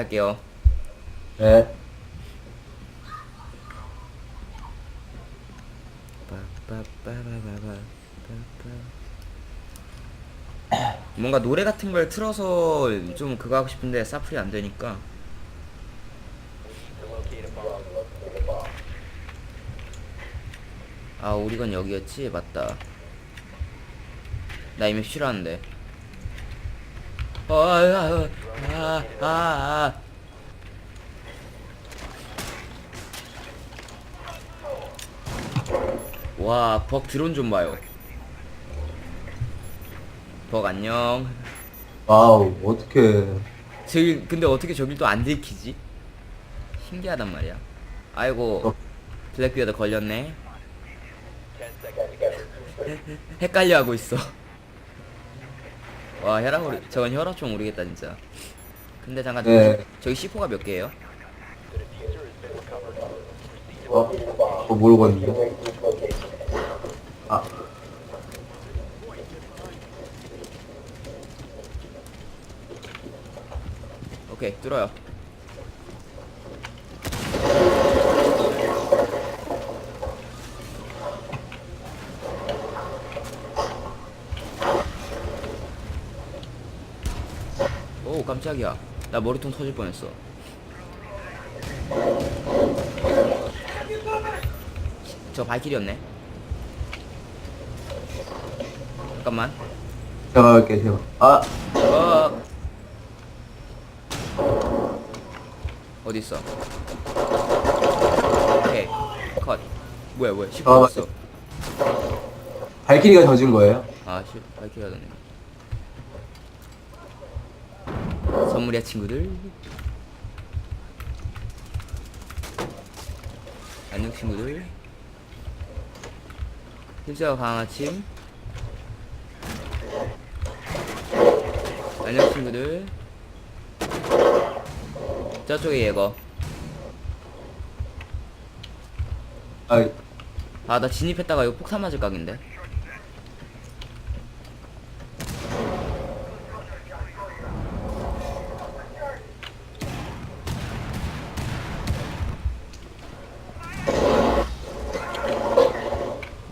할게요. 네. 뭔가 노래 같은 걸 틀어서 좀 그거 하고 싶은데 사플이 안 되니까. 아 오리건 여기였지 맞다. 나 이미 싫어하는데. 어, 아, 아, 아, 아, 아. 와, 벅 드론 좀 봐요. 벅 안녕. 와우, 어떻게. 저기 근데 어떻게 저길 또 안 들키지? 신기하단 말이야. 아이고 어. 블랙비어드 걸렸네. 헷갈려 하고 있어. 와 혈압 오르 저건 혈압 좀 오르겠다 진짜. 근데 잠깐 네. 저기 C4가 몇 개예요? 어? 어, 모르겠는데. 아, 오케이 뚫어요. 오 깜짝이야. 나 머리통 터질 뻔했어. 저 발길이었네. 잠깐만. 제가 할게, 제가. 아, 어. 어디 있어? 오케이 컷. 뭐야 뭐야 10분 아, 있어. 발키리가 져진 거예요? 아, 씨, 밝히가 되네. 선물이야 친구들. 안녕 친구들. hils가 강한 아침. 안녕 친구들. 저쪽에 예거. 아, 아, 나 진입했다가 이거 폭탄 맞을 각인데.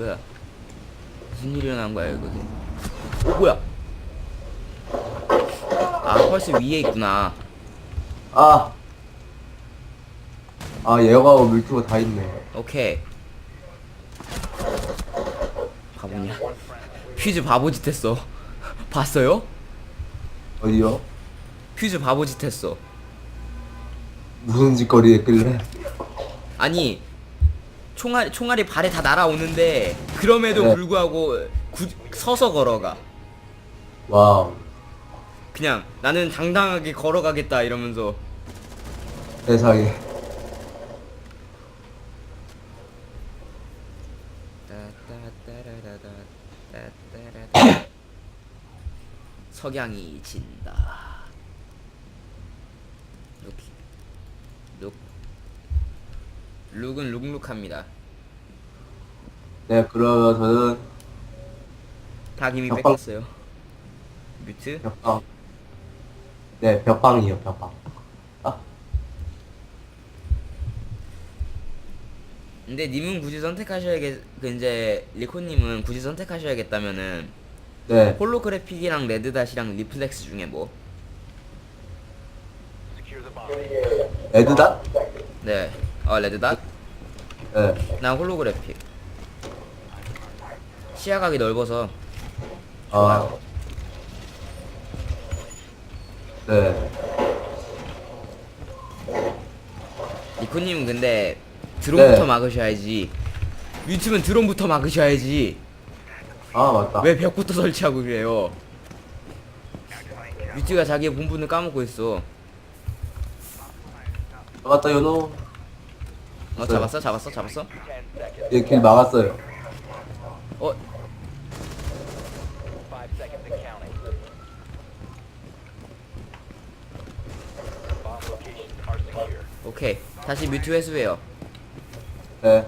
뭐야? 무슨 일이 일어난 거야, 여기? 어, 뭐야? 아, 펄스 위에 있구나. 아. 아, 얘가 물투가 다 있네. 오케이. 바보냐? 퓨즈 바보짓 했어. 봤어요? 어디요? 퓨즈 바보짓 했어. 무슨 짓거리 했길래? 아니, 총알, 총알이 발에 다 날아오는데, 그럼에도 네. 불구하고 구, 서서 걸어가. 와우. 그냥 나는 당당하게 걸어가겠다 이러면서. 세상에. 석양이 진다. 룩, 룩, 룩은 룩룩합니다. 네, 그러면 저는 닭 이미 벽방. 뺏겼어요. 뮤트? 벽방. 네, 벽방이요, 벽방. 아, 근데 님은 굳이 선택하셔야겠, 그 이제 리코님은 굳이 선택하셔야겠다면은 네. 홀로그래픽이랑 레드닷이랑 리플렉스 중에 뭐? 레드닷? 네, 어 레드닷? 네. 난 홀로그래픽. 시야각이 넓어서 아. 네. 리코님은 근데 드론부터 네. 막으셔야지. 뮤트면 드론부터 막으셔야지. 아, 맞다. 왜 벽부터 설치하고 그래요? 뮤트가 자기의 본분을 까먹고 있어. 아, 맞다, 연호. 어 네. 잡았어, 잡았어, 잡았어. 얘길 막았어요. 어 오케이 다시 뮤트 회수해요 네.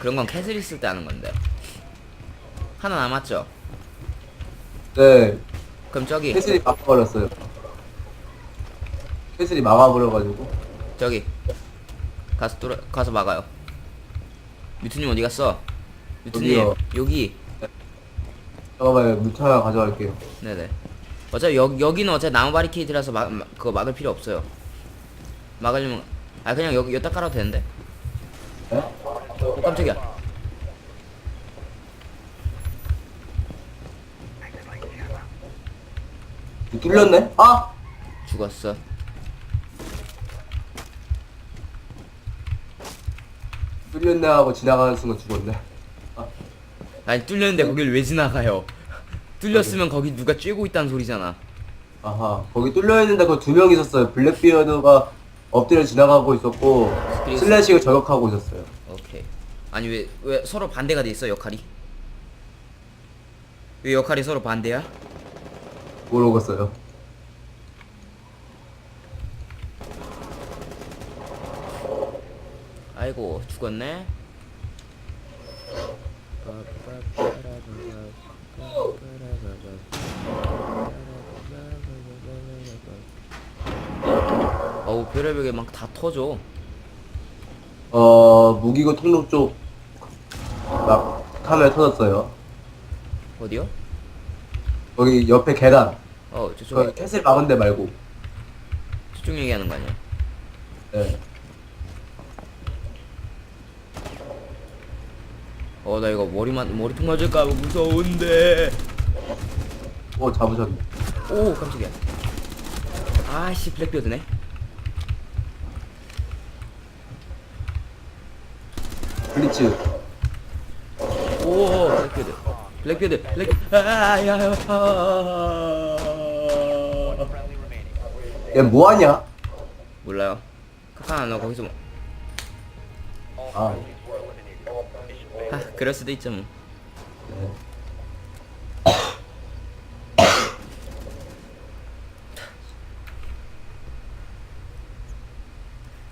그런 건 캐슬 있을 때 하는 건데 하나 남았죠? 네. 그럼 저기 캐슬이 바꿔버렸어요. 캐슬이 막아버려가지고. 저기 가서 뚫어 가서 막아요. 뮤트님 어디 갔어? 뮤트님 여기요. 여기 잠깐만요. 무차 하나 가져갈게요. 네네. 어차피 여, 여기는 어차피 나무 바리케이드라서 막, 막 그거 막을 필요 없어요. 막으려면 아 그냥 여기 여기다 깔아도 되는데. 네? 오 깜짝이야. 뚫렸네? 아! 죽었어. 뚫렸네 하고 지나가는 순간 죽었네. 아니 뚫렸는데 거길 왜 지나가요? 뚫렸으면 거기 누가 쬐고 있다는 소리잖아. 아하. 거기 뚫려 있는데 그 두 명 있었어요. 블랙비어드가 엎드려 지나가고 있었고, 슬래시가 저격하고 있었어요. 오케이. 아니 왜 왜 서로 반대가 돼 있어 역할이? 왜 역할이 서로 반대야? 모르겠어요. 아이고 죽었네. 어우 별의별게 막 다 터져. 어, 무기고 통로 쪽, 막, 카메라 터졌어요. 어디요? 거기 옆에 계단. 어 저쪽 그 캐슬 막은 데 말고. 저쪽 얘기하는 거 아니야? 네. 어 나 이거 머리만 머리통 맞을까 봐 무서운데. 오, 잡으셨네. 오 깜짝이야. 아씨 블랙비어드네. 블리츠. 오 블랙비어드. 블랙비어드 블랙 아야 Friendly remaining. 얘 뭐하냐? 몰라요. 카카나 너 거기서 뭐 아. 그럴 수도 있죠 뭐. 네.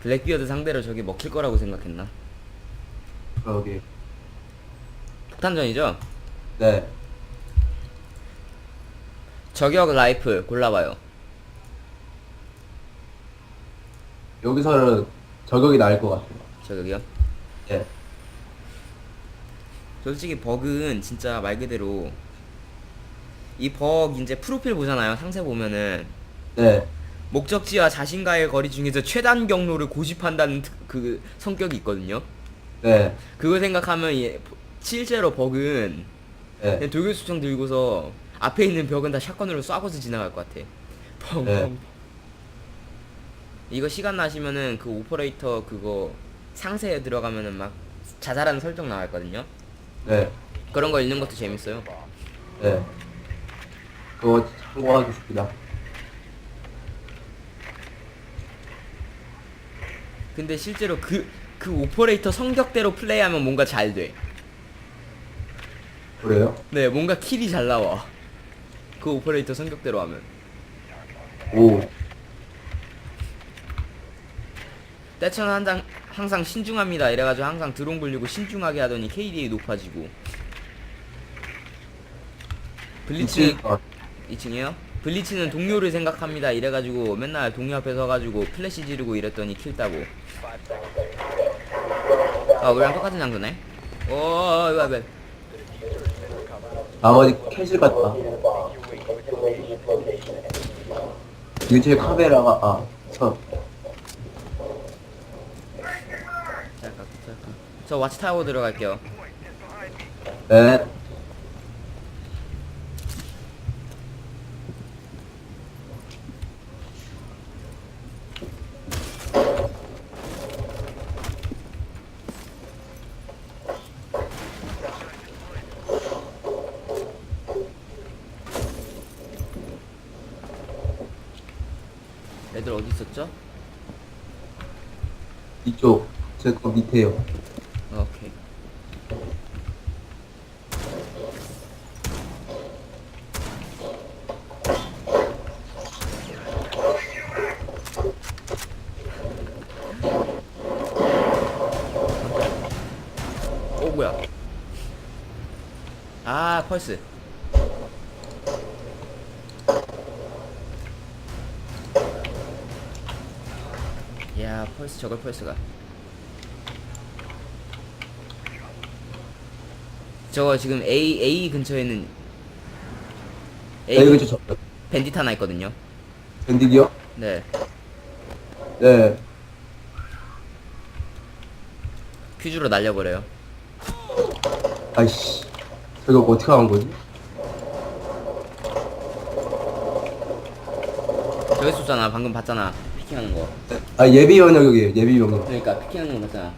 블랙비어드 상대로 저게 먹힐 거라고 생각했나? 여기. 폭탄전이죠? 네. 저격 라이플 골라봐요. 여기서는 저격이 나을 것 같아요. 저격이요? 네. 솔직히 버그는 진짜 말 그대로 이 버그 이제 프로필 보잖아요. 상세 보면은 네. 목적지와 자신과의 거리 중에서 최단 경로를 고집한다는 특- 그 성격이 있거든요. 네. 그거 생각하면 얘, 실제로 버그는 네. 그냥 돌격수총 들고서 앞에 있는 벽은 다 샷건으로 쏴고서 지나갈 것 같아. 펑펑. 네. 이거 시간 나시면은 그 오퍼레이터 그거 상세에 들어가면은 막 자잘한 설정 나와 있거든요. 네. 그런 거 읽는 것도 재밌어요. 네. 그거 참고하겠습니다. 근데 실제로 그, 그 오퍼레이터 성격대로 플레이하면 뭔가 잘 돼. 그래요? 네, 뭔가 킬이 잘 나와. 그 오퍼레이터 성격대로 하면. 오. 때처는 항상, 항상 신중합니다. 이래가지고 항상 드론 굴리고 신중하게 하더니 KDA 높아지고. 블리츠 어, 2층이요? 블리츠는 동료를 생각합니다. 이래가지고 맨날 동료 앞에 서가지고 플래시 지르고 이랬더니 킬 따고. 아, 우리랑 똑같은 장소네? 오, 이거 왜? 나머지 캐실 같다. 유체 카메라가, 아, 저, 잠깐, 잠깐. 저 왓치타워 들어갈게요. 네. 애들 어디 있었죠? 이쪽, 제 거 밑에요. 펄스야 펄스 야 펄스 저걸 펄스가 저거 지금 A A 근처에는 A, 네, 그쵸, 저, 밴딧 하나 있거든요 밴딕이요? 네 네. 퀴즈로 날려버려요 아이씨. 저거 어떻게 한 거지? 저기 쏘잖아. 방금 봤잖아. 피킹하는 거. 아, 예비 영역이에요, 예비 영역. 그러니까 피킹하는 거 봤잖아.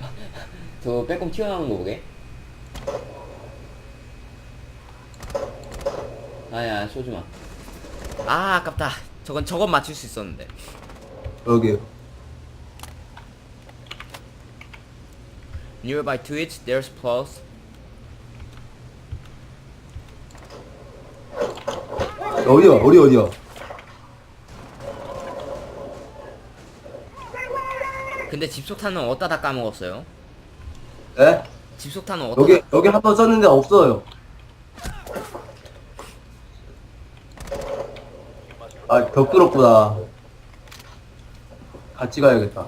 저 빼꼼 튀어나오는 거 보게? 아야 쏘지마. 아 아깝다. 저건 저건 맞출 수 있었는데. 여기요. Nearby to it, there's plus 어디야, 어디, 어디야? 근데 집속탄은 어디다 다 까먹었어요? 예? 집속탄은 어디다 여기, 여기 한 번 썼는데 없어요. 아, 격스럽구나. 같이 가야겠다.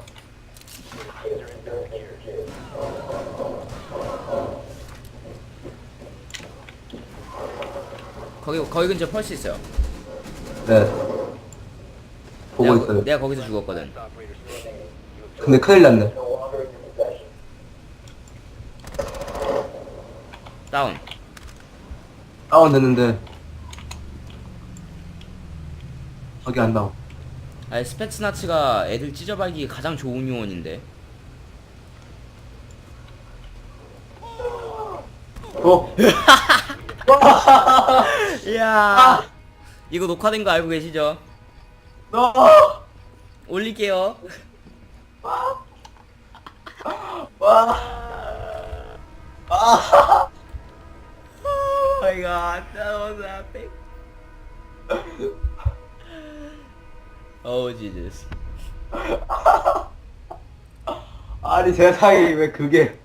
거기 거기 근처 펄스 있어요 네. 보고 내가, 있어요. 내가 거기서 죽었거든 근데 큰일 났네. 다운 다운 됐는데. 저기 안 나오. 아니 스페츠나츠가 애들 찢어발기 가장 좋은 요원인데 어? 이야 이거 녹화된 거 알고 계시죠? 너! 올릴게요 와! 아! That was epic. oh Jesus. 아니 세상에 왜 그게